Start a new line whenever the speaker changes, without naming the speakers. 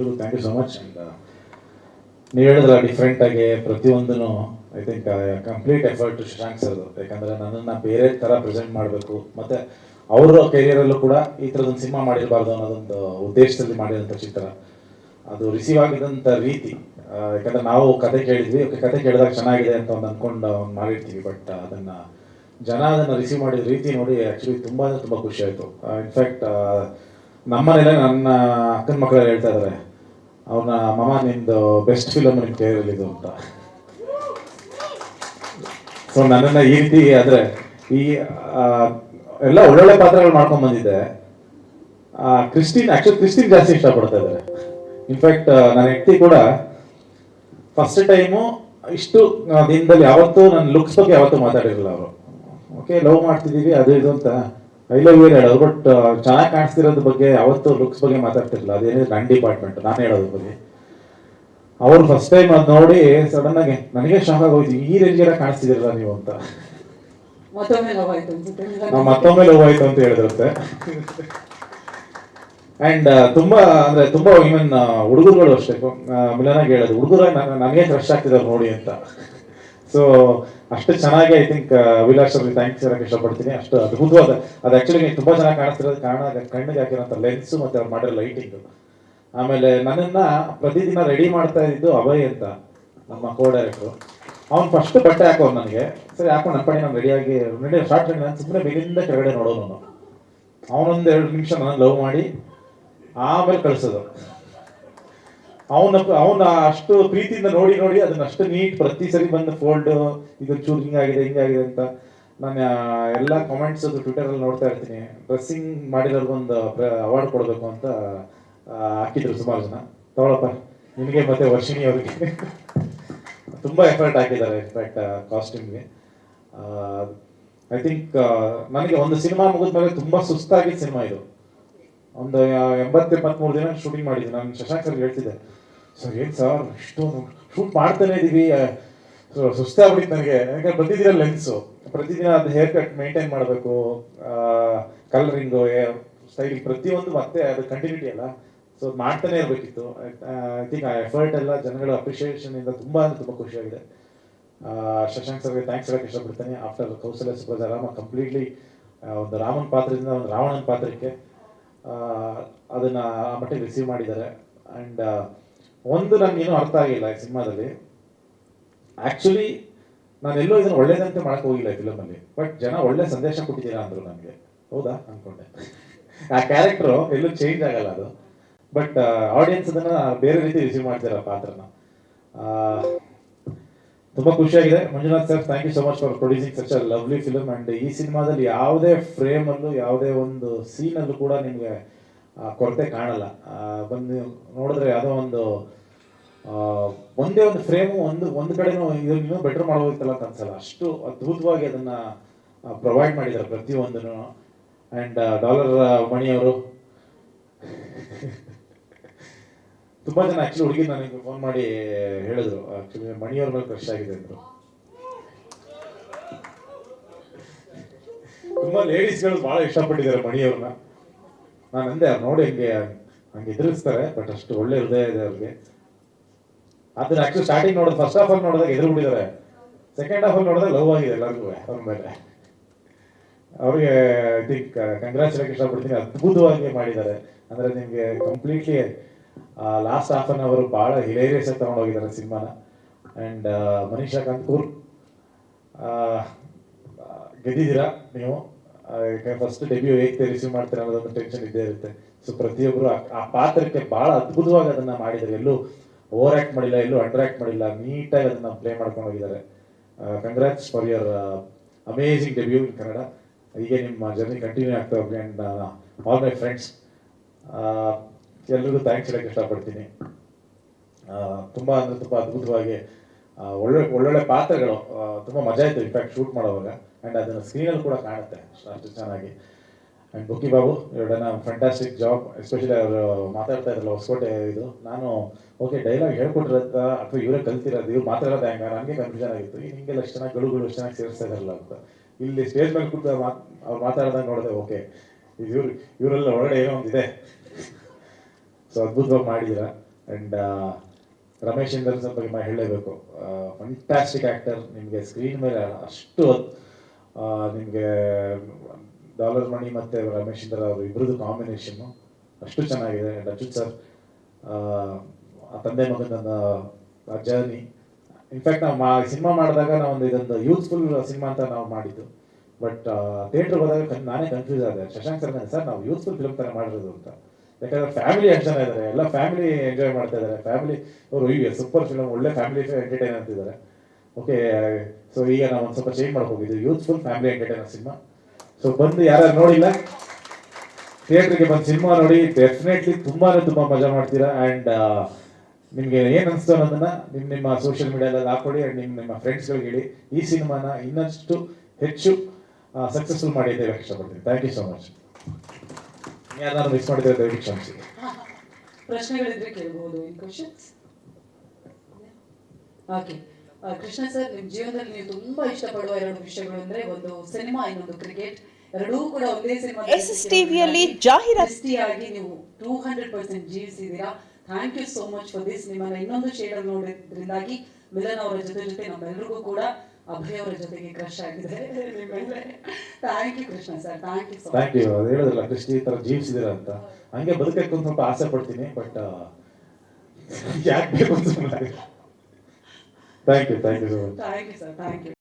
ಎಲ್ರಿಗೂ thank you so much ನೀವು ಹೇಳಿದ್ರ ಡಿಫ್ರೆಂಟ್ ಆಗಿ ಪ್ರತಿಯೊಂದೂ I think complete effort Shashank ಸರ್ದು ಯಾಕಂದ್ರೆ ನನ್ನನ್ನು ಬೇರೆ ಥರ ಪ್ರೆಸೆಂಟ್ ಮಾಡಬೇಕು. ಮತ್ತೆ ಅವರ ಕೆರಿಯರಲ್ಲೂ ಕೂಡ ಈ ಥರದೊಂದು ಸಿನಿಮಾ ಮಾಡಿರಬಾರ್ದು ಅನ್ನೋದೊಂದು ಉದ್ದೇಶದಲ್ಲಿ ಮಾಡಿದಂಥ ಚಿತ್ರ. ಅದು ರಿಸೀವ್ ಆಗಿದಂಥ ರೀತಿ. ಯಾಕಂದ್ರೆ ನಾವು ಕತೆ ಕೇಳಿದ್ವಿ. ಕತೆ ಕೇಳಿದಾಗ ಚೆನ್ನಾಗಿದೆ ಅಂತ ಒಂದು ಅಂದ್ಕೊಂಡು ಒಂದು ಮಾಡಿರ್ತೀವಿ. ಬಟ್ ಅದನ್ನ ಜನ ಅದನ್ನ ರಿಸೀವ್ ಮಾಡಿದ ರೀತಿ ನೋಡಿ ಆ್ಯಕ್ಚುಲಿ ತುಂಬ ತುಂಬಾ ತುಂಬ ಖುಷಿ ಆಯಿತು. ಇನ್ಫ್ಯಾಕ್ಟ್ ನಮ್ಮನೇಲೆ ನನ್ನ ಅಕ್ಕನ ಮಕ್ಕಳೆಲ್ಲ ಹೇಳ್ತಾ ಇದ್ದಾರೆ ಅವನ ಮಮ ನಿಂದು ಬೆಸ್ಟ್ ಫಿಲಮ್ ನಿಮ್ಮ ಇದು ಅಂತ. ಸೊ ನನ್ನನ್ನ ಈ ರೀತಿ ಆದ್ರೆ ಈ ಎಲ್ಲ ಒಳ್ಳೊಳ್ಳೆ ಪಾತ್ರಗಳು ಮಾಡ್ಕೊಂಡ್ ಬಂದಿದ್ದೆ. ಕ್ರಿಸ್ಟಿನ್ ಆಕ್ಚುಲಿ ಕ್ರಿಸ್ಟಿನ್ ಜಾಸ್ತಿ ಇಷ್ಟಪಡ್ತಾ ಇದ್ದಾರೆ. ಇನ್ಫ್ಯಾಕ್ಟ್ ನನ್ನ ಹೆಂಡತಿ ಕೂಡ ಫಸ್ಟ್ ಟೈಮು ಇಷ್ಟು ದಿನದಲ್ಲಿ ಯಾವತ್ತೂ ನನ್ನ ಲುಕ್ಸ್ ಬಗ್ಗೆ ಯಾವತ್ತೂ ಮಾತಾಡಿರಲಿಲ್ಲ ಅವರು. ಓಕೆ ಲವ್ ಮಾಡ್ತಿದ್ದೀವಿ, ಅದು ಇದು ಅಂತ. ಐ ಏನು ಹೇಳೋದು ಬಟ್ ಚೆನ್ನಾಗಿ ಕಾಣಿಸ್ತಿರೋದ್ರ ಬಗ್ಗೆ ಅವತ್ತು ಲುಕ್ಸ್ ಬಗ್ಗೆ ಮಾತಾಡ್ತಿರ್ಲಿಲ್ಲ. ಅದೇನಿದೆ ನನ್ನ ಡಿಪಾರ್ಟ್ಮೆಂಟ್ ನಾನು ಹೇಳೋದ್ರ ಬಗ್ಗೆ. ಅವ್ರು ಫಸ್ಟ್ ಟೈಮ್ ಅದು ನೋಡಿ ಸಡನ್ ಆಗಿ ನನಗೆ ಶಾಕ್ ಆಗೋಯ್ತು. ಈ ಎಲ್ಲ ಕಾಣಿಸ್ತಿದಿರಲ್ಲ ನೀವು ಅಂತ. ನಾವು ಮತ್ತೊಮ್ಮೆ ಲವ್ ಆಯ್ತು ಅಂತ ಹೇಳಿದ್ರಂತೆ. ಅಂಡ್ ತುಂಬಾ ಅಂದ್ರೆ ತುಂಬಾ ಇವನ್ ಹುಡುಗರುಗಳು ಅಷ್ಟೇ. ಮಿಲನಾಗಿ ಹೇಳೋದು ಹುಡುಗರ ನನಗೆ ಕ್ರಶ್ ಆಗ್ತಿದ್ದಾರೆ ನೋಡಿ ಅಂತ. ಸೊ ಅಷ್ಟು ಚೆನ್ನಾಗಿ ಐ ಥಿಂಕ್ ವಿಲಾಸ್ ಅವ್ರಿಗೆ ಥ್ಯಾಂಕ್ಸ್ ಹೇಳಕ್ಕೆ ಇಷ್ಟಪಡ್ತೀನಿ. ಅಷ್ಟು ಅದ್ಭುತವಾದ, ಅದು ಆಕ್ಚುಲಿ ತುಂಬಾ ಚೆನ್ನಾಗಿ ಕಾಣಿಸ್ತಿರೋದು, ಕಾರಣ ಕಣ್ಣಿಗೆ ಹಾಕಿರೋಂಥ ಲೆನ್ಸ್ ಮತ್ತೆ ಅವ್ರು ಮಾಡಿರೋ ಲೈಟಿಂಗ್ ಆಮೇಲೆ ನನ್ನನ್ನ ಪ್ರತಿದಿನ ರೆಡಿ ಮಾಡ್ತಾ ಇದ್ದು ಅಭಯ್ ಅಂತ ನಮ್ಮ ಕೋ ಡೈರೆಕ್ಟ್ರು ಅವ್ನು ಫಸ್ಟ್ ಬಟ್ಟೆ ಹಾಕೋನ್ ನನಗೆ. ಸರಿ ಹಾಕೊಂಡು ನನ್ನ ನಾನು ರೆಡಿಯಾಗಿ ರೆಡಿ ಶಾರ್ಟ್ ರೆಡಿ ನಾನು ಸುಮ್ಮನೆ ಮೇಲಿಂದ ಕೆಳಗಡೆ ನೋಡೋನು ಅವನು. ಅವನೊಂದು ಎರಡು ನಿಮಿಷ ನಾನು ಲವ್ ಮಾಡಿ, ಆಮೇಲೆ ಕಳ್ಸೋದು. ಅವನ ಅವನ ಅಷ್ಟು ಪ್ರೀತಿಯಿಂದ ನೋಡಿ ನೋಡಿ ಅದನ್ನ ಅಷ್ಟು ನೀಟ್ ಪ್ರತಿ ಸರಿ ಬಂದು ಫೋಲ್ಡ್ ಇದು ಚೂರು ಹಿಂಗಾಗಿದೆ ಹಿಂಗಾಗಿದೆ ಅಂತ ನಾನು ಎಲ್ಲ ಕಾಮೆಂಟ್ಸ್ ಟ್ವಿಟರ್ ಅಲ್ಲಿ ನೋಡ್ತಾ ಇರ್ತೀನಿ. ಡ್ರೆಸ್ಸಿಂಗ್ ಮಾಡಿರೋರ್ಗೊಂದು ಅವಾರ್ಡ್ ಕೊಡಬೇಕು ಅಂತ ಹಾಕಿದ್ರು ಸುಮಾರು ಜನ. ತಗೊಳಪ್ಪ, ನಿಮಗೆ ಮತ್ತೆ ವರ್ಷಿಣಿ ಅವರಿಗೆ. ತುಂಬಾ ಎಫರ್ಟ್ ಹಾಕಿದ್ದಾರೆ ಇನ್ಫ್ಯಾಕ್ಟ್ ಕಾಸ್ಟ್ಯೂಮ್ಗೆ ಐ ಥಿಂಕ್ ನನಗೆ ಒಂದು ಸಿನಿಮಾ ಮುಗಿದ್ಮೇಲೆ ತುಂಬಾ ಸುಸ್ತಾಗಿದ್ದ ಸಿನಿಮಾ ಇದು. ಒಂದು ಎಂಬತ್ತು ಎಪ್ಪತ್ಮೂರು ದಿನ ಶೂಟಿಂಗ್ ಮಾಡಿದ್ದೆ. ನಾನು ಶಶಾಂಕರ್ ಹೇಳ್ತಿದ್ದೆ ಸರ್ ಏನು ಸರ್? ಇಷ್ಟು ಶೂಟ್ ಮಾಡ್ತಾನೆ ಇದೀವಿ. ಸುಸ್ತಾಗ್ಬಿಟ್ಟಿತ್ತು ನನಗೆ ಯಾಕಂದ್ರೆ ಪ್ರತಿದಿನ ಲೆನ್ಸು ಪ್ರತಿದಿನ ಅದು ಹೇರ್ ಕಟ್ ಮೇಂಟೈನ್ ಮಾಡಬೇಕು ಕಲರಿಂಗು ಸ್ಟೈಲ್ ಪ್ರತಿಯೊಂದು ಮತ್ತೆ ಅದು ಕಂಟಿನ್ಯೂಟಿ ಅಲ್ಲ. ಸೊ ಮಾಡ್ತಾನೆ ಇರಬೇಕಿತ್ತು. ಐ ಥಿಂಕ್ ಆ ಎಫರ್ಟ್ ಎಲ್ಲ ಜನಗಳ ಅಪ್ರಿಷಿಯೇಷನ್ ಇಂದ ತುಂಬ ಅಂದ್ರೆ ತುಂಬಾ ಖುಷಿಯಾಗಿದೆ. ಶಶಾಂಕ್ ಸರ್ಗೆ ಥ್ಯಾಂಕ್ಸ್ ಹೇಳಕ್ಕೆ ಇಷ್ಟಪಡ್ತೇನೆ. ಆಫ್ಟರ್ ಕೌಶಲ್ಯ ಸುಪ್ರಜ ರಾಮ ಕಂಪ್ಲೀಟ್ಲಿ ಒಂದು ರಾಮನ್ ಪಾತ್ರದಿಂದ ಒಂದು ರಾವಣನ ಪಾತ್ರಕ್ಕೆ ಅದನ್ನ ಆ ಮಟ್ಟಿಗೆ ರಿಸೀವ್ ಮಾಡಿದ್ದಾರೆ. ಅಂಡ್ ಒಂದು ನನಗೇನು ಅರ್ಥ ಆಗಿಲ್ಲ ಈ ಸಿನಿಮಾದಲ್ಲಿ. ಆಕ್ಚುಲಿ ನಾನು ಇದನ್ನು ಒಳ್ಳೇದಂತೆ ಮಾಡಕ್ ಹೋಗಿಲ್ಲ ಫಿಲಮಲ್ಲಿ ಬಟ್ ಜನ ಒಳ್ಳೆ ಸಂದೇಶ ಕೊಟ್ಟಿದ್ದೀರಾ ಅಂದ್ರು ನನಗೆ ಹೌದಾ? ಅನ್ಕೊಂಡೆ. ಆ ಕ್ಯಾರೆಕ್ಟರ್ ಎಲ್ಲೂ ಚೇಂಜ್ ಆಗಲ್ಲ ಅದು. ಬಟ್ ಆಡಿಯನ್ಸ್ ಅದನ್ನ ಬೇರೆ ರೀತಿ ರಿಸೀವ್ ಮಾಡ್ತಾರೆ ಪಾತ್ರನ. ತುಂಬಾ ಖುಷಿಯಾಗಿದೆ. Manjunath sir thank you so much for producing such a lovely film and ಈ ಸಿನಿಮಾದಲ್ಲಿ ಯಾವುದೇ ಫ್ರೇಮ್ ಅಲ್ಲೂ ಯಾವುದೇ ಒಂದು ಸೀನ್ ಅಲ್ಲೂ ಕೂಡ ನಿಮಗೆ ಕೊರತೆ ಕಾಣಲ್ಲ. ಬಂದು ನೋಡಿದ್ರೆ ಯಾವುದೋ ಒಂದು ಒಂದೇ ಒಂದು ಫ್ರೇಮು ಒಂದು ಒಂದು ಕಡೆನೂ ಇನ್ನೂ ಬೆಟರ್ ಮಾಡೋದಿತ್ತಲ್ಲ ಅಂತ ಅನ್ಸಲ್ಲ. ಅಷ್ಟು ಅದ್ಭುತವಾಗಿ ಅದನ್ನು ಪ್ರೊವೈಡ್ ಮಾಡಿದ್ದಾರೆ ಪ್ರತಿಯೊಂದನ್ನು. ಆ್ಯಂಡ್ ಡಾಲರ್ ಮಣಿಯವರು. ತುಂಬ ಜನ ಆ್ಯಕ್ಚುಲಿ ಹುಡುಗಿ ನನಗೆ ಫೋನ್ ಮಾಡಿ ಹೇಳಿದ್ರು. ಆ್ಯಕ್ಚುಲಿ ಮಣಿಯವ್ರ ಮೇಲೆ ಕ್ರಶ್ ಆಗಿದೆ ಅಂದರು. ತುಂಬ ಲೇಡೀಸ್ಗಳು ಭಾಳ ಇಷ್ಟಪಟ್ಟಿದ್ದಾರೆ ಮಣಿಯವ್ರನ್ನ. ನಾನು ಅಂದೆ, ಅವ್ರು ನೋಡಿ ಹಂಗೆ ಹಂಗೆ ಎದುರಿಸ್ತಾರೆ ಬಟ್ ಅಷ್ಟು ಒಳ್ಳೆ ಹೃದಯ ಇದೆ ಅವ್ರಿಗೆ. ಅದನ್ನ ಆಕ್ಚುಲಿ ಸ್ಟಾರ್ಟಿಂಗ್ ನೋಡೋದು ಫಸ್ಟ್ ಹಾಫ್ ಅಲ್ಲಿ ನೋಡಿದಾಗ ಎದುರು ಬಿಟ್ಟಿದ್ದಾರೆ ಸೆಕೆಂಡ್ ಹಾಫ್ ಅಲ್ಲಿ ನೋಡಿದಾಗ ಲವ್ ಆಗಿದೆ ಎಲ್ಲರಿಗೂ, ಅವ್ರ ಮೇಲೆ. ಅವ್ರಿಗೆ ಐ ಥಿಂಕ್ ಕಂಗ್ರಾಚುಲೇಟ್ ಇಷ್ಟಪಡ್ತೀನಿ ಅದ್ಭುತವಾಗಿ ಮಾಡಿದ್ದಾರೆ. ಅಂದ್ರೆ ನಿಮ್ಗೆ ಕಂಪ್ಲೀಟ್ಲಿ ಲಾಸ್ಟ್ ಹಾಫ್ ಅನ್ ಅವರು ಬಹಳ ಹಿಲೇರಿಯಸ್ ಆಗಿ ತಗೊಂಡೋಗಿದ್ದಾರೆ ಸಿನಿಮಾನ. ಅಂಡ್ ಮನೀಷಾ ಕೂರ್ ಗೆದ್ದಿದ್ದೀರಾ ನೀವು? ಫಸ್ಟ್ ಡೆಬ್ಯೂ ಹೇಗೆ ರಿಸೀವ್ ಮಾಡ್ತಾರೆ ಅನ್ನೋದೊಂದು ಟೆನ್ಷನ್ ಇದ್ದೇ ಇರುತ್ತೆ. ಸೊ ಪ್ರತಿಯೊಬ್ಬರು ಆ- ಪಾತ್ರಕ್ಕೆ ಬಹಳ ಅದ್ಭುತವಾಗಿ ಅದನ್ನ ಮಾಡಿದ್ದಾರೆ. ಎಲ್ಲೂ ಓವರ್ ಆಕ್ಟ್ ಮಾಡಿಲ್ಲ, ಎಲ್ಲೂ ಅಂಡರ್ ಆಕ್ಟ್ ಮಾಡಿಲ್ಲ ನೀಟಾಗಿ ಅದನ್ನ ಪ್ಲೇ ಮಾಡ್ಕೊಂಡು ಹೋಗಿದ್ದಾರೆ. Congrats for your amazing debut in Kannada ಹೀಗೆ ನಿಮ್ಮ ಜರ್ನಿ ಕಂಟಿನ್ಯೂ ಆಗ್ತಾ ಹೋಗಿ ಅಂಡ್ ಆಲ್ ಮೈ ಫ್ರೆಂಡ್ಸ್ ಎಲ್ರಿಗೂ ಥ್ಯಾಂಕ್ಸ್ ಹೇಳಕ್ಕೆ ಇಷ್ಟಪಡ್ತೀನಿ. ತುಂಬ ಅಂದ್ರೆ ತುಂಬಾ ಅದ್ಭುತವಾಗಿ ಒಳ್ಳೆ ಒಳ್ಳೊಳ್ಳೆ ಪಾತ್ರಗಳು ತುಂಬ ಮಜಾ ಇತ್ತು ಇನ್ಫ್ಯಾಕ್ಟ್ ಶೂಟ್ ಮಾಡುವಾಗ. ಅಂಡ್ ಅದನ್ನ ಸ್ಕ್ರೀನಲ್ಲಿ ಕೂಡ ಕಾಣುತ್ತೆ ಅಷ್ಟು- ಚೆನ್ನಾಗಿ. ಅಂಡ್ ಬುಕ್ಕಿ ಬಾಬು, ಇವರನ್ನ ಫ್ಯಾಂಟಾಸ್ಟಿಕ್ ಜಾಬ್ ಎಸ್ಪೆಷಲಿ ಅವರು ಮಾತಾಡ್ತಾ ಇದ್ರಲ್ಲ, ಹೊಸಕೋಟೆ ಇದು. ನಾನು ಓಕೆ ಡೈಲಾಗ್ ಹೇಳ್ಕೊಟ್ಟಿರತ್ತ ಅಥವಾ ಇವರೇ ಕಲ್ತಿರೋದು, ಇವ್ರು ಮಾತಾಡೋದು ಹೆಂಗ, ನನಗೆ ಕನ್ಫ್ಯೂಷನ್ ಆಗಿತ್ತು. ಹಿಂಗೆಲ್ಲ ಎಷ್ಟು ಚೆನ್ನಾಗಿ ಗಳುಗಳು, ಎಷ್ಟು ಚೆನ್ನಾಗಿ ಸೇರಿಸ್ತಾ ಇದಾರಲ್ಲ ಅಂತ. ಇಲ್ಲಿ ಸ್ಟೇಜ್ ಮೇಲೆ ಕೂತ ಮಾತು, ಅವ್ರು ಮಾತಾಡ್ದಂಗೆ ನೋಡಿದೆ ಓಕೆ ಇದು ಇವ್ರು, ಇವರೆಲ್ಲ ಒಳಗಡೆ ಏನೋ ಒಂದಿದೆ. ಸೊ ಅದ್ಭುತವಾಗಿ ಮಾಡಿದ್ದೀರಾ ಆ್ಯಂಡ್ ರಮೇಶ್ ಇಂದರ್ ಬಗ್ಗೆ ಹೇಳಲೇಬೇಕು. ಫಂಟಾಸ್ಟಿಕ್ ಆ್ಯಕ್ಟರ್ ನಿಮಗೆ ಸ್ಕ್ರೀನ್ ಮೇಲೆ ಅಷ್ಟು ನಿಮಗೆ ಡಾಲರ್ ಮಣಿ ಮತ್ತು ರಮೇಶ್ ಇಂದರ್ ಅವರು ಇಬ್ಬರದ್ದು ಕಾಂಬಿನೇಷನ್ನು ಅಷ್ಟು ಚೆನ್ನಾಗಿದೆ. ಆ್ಯಂಡ್ ಅಚ್ಯುತ್ ಸರ್, ಆ ತಂದೆ ಮಗನ ಜರ್ನಿ ಇನ್ಫ್ಯಾಕ್ಟ್ ನಾವು ಮಾ ಸಿನಿಮಾ ಮಾಡಿದಾಗ ನಾವೊಂದು ಇದೊಂದು ಯೂಸ್ಫುಲ್ ಸಿನಿಮಾ ಅಂತ ನಾವು ಮಾಡಿದ್ದು. ಬಟ್ ಥಿಯೇಟರ್ ಹೋದಾಗ ನಾನೇ ಕನ್ಫ್ಯೂಸ್ ಆದೆ. ಶಶಾಂಕ್ ಸರ್ ಸರ್, ನಾವು ಯೂಸ್ಫುಲ್ ಫಿಲ್ಮ್ ಥರ ಮಾಡಿರೋದು ಅಂತ. ಯಾಕಂದ್ರೆ ಫ್ಯಾಮಿಲಿ ಎಷ್ಟು ಜನ ಇದ್ದಾರೆ ಎಲ್ಲ ಫ್ಯಾಮಿಲಿ ಎಂಜಾಯ್ ಮಾಡ್ತಾ ಇದ್ದಾರೆ ಫ್ಯಾಮಿಲಿ ಅವರು ಈಗ ಸೂಪರ್ ಫಿಲಮ್ ಒಳ್ಳೆ ಫ್ಯಾಮಿಲಿ ಎಂಟರ್ಟೈನ್ ಅಂತಿದ್ದಾರೆ. ಓಕೆ ಸೊ ಈಗ ನಾವು ಒಂದು ಸ್ವಲ್ಪ ಚೇಂಜ್ ಹೋಗಿದ್ವಿ youthful family entertainer cinema so ಬಂದು ಯಾರು ನೋಡಿಲ್ಲ ಥಿಯೇಟ್ರಿಗೆ ಬಂದು ಸಿನಿಮಾ ನೋಡಿ ಡೆಫಿನೆಟ್ಲಿ ತುಂಬಾನೇ ತುಂಬಾ ಮಜಾ ಮಾಡ್ತೀರಾ. ಆ್ಯಂಡ್ ನಿಮಗೆ ಏನು ಅನಿಸ್ತು ಅನ್ನೋದನ್ನ ನಿಮ್ಮ ನಿಮ್ಮ ಸೋಷಿಯಲ್ ಮೀಡಿಯಾದಲ್ಲಿ ಹಾಕೊಳ್ಳಿ ಆ್ಯಂಡ್ ನಿಮ್ಮ ನಿಮ್ಮ ಫ್ರೆಂಡ್ಸ್ಗಳಿಗೆ ಹೇಳಿ. ಈ ಸಿನಿಮಾನ ಇನ್ನಷ್ಟು ಹೆಚ್ಚು ಸಕ್ಸಸ್ಫುಲ್ ಮಾಡಿ ಅಂತ ಹೇಳಕ್ಕೆ ಇಷ್ಟಪಡ್ತೀನಿ. ಥ್ಯಾಂಕ್ ಯು ಸೊ ಮಚ್ ಯಾರು ಮಿಸ್ ಮಾಡಿದ್ರೆ ದಯವಿಟ್ಟು ಕ್ಷಮಿಸಿ.
ಪ್ರಶ್ನೆಗಳಿದ್ರೆ ಕೇಳಬಹುದು in questions okay Krishna sir ನಿಮ್ಮ ಜೀವನದಲ್ಲಿ ನೀವು ತುಂಬಾ ಇಷ್ಟಪಡುವ ಎರಡು ವಿಷಯಗಳು ಅಂದ್ರೆ ಒಂದು ಸಿನಿಮಾ ಇನ್ನೊಂದು ಕ್ರಿಕೆಟ್ ಎರಡೂ ಕೂಡ ಒಂದೇ ಸಿನಿಮಾ
ಎಸ್ ಎಸ್ ಟಿವಿಯಲ್ಲಿ
ಜಾಹೀರಾತಿಯಾಗಿ ನೀವು two hundred percent ಜೀವಿಸಿದ್ದೀರಾ? Thank you so much for this ನಿಮ್ಮನ್ನ ಇನ್ನೊಂದು ಶೇಡ್ ನೋಡಿದ್ರಿಂದಾಗಿ ಮಿಲನ್ ಅವರ ಜೊತೆ ಜೊತೆ ನಮ್ಮೆಲ್ಲರಿಗೂ ಕೂಡ ಅಭಯ್ ಅವರ ಜೊತೆಗೆ ಕ್ರಶ್ ಆಗಿದೆ thank you Krishna sir thank you
thank you ಅದು ಹೇಳೋದಿಲ್ಲ ಕೃಷ್ಣ ಈ ಥರ ಜೀವಿಸಿದಿರ ಅಂತ. ಹಂಗೆ ಬದುಕಕ್ಕೆ ಒಂದು ಸ್ವಲ್ಪ ಆಸೆ ಪಡ್ತೀನಿ ಬಟ್ ಯಾಕೆ ಬೇಕು ಅಂತ thank you thank you
thank you sir thank you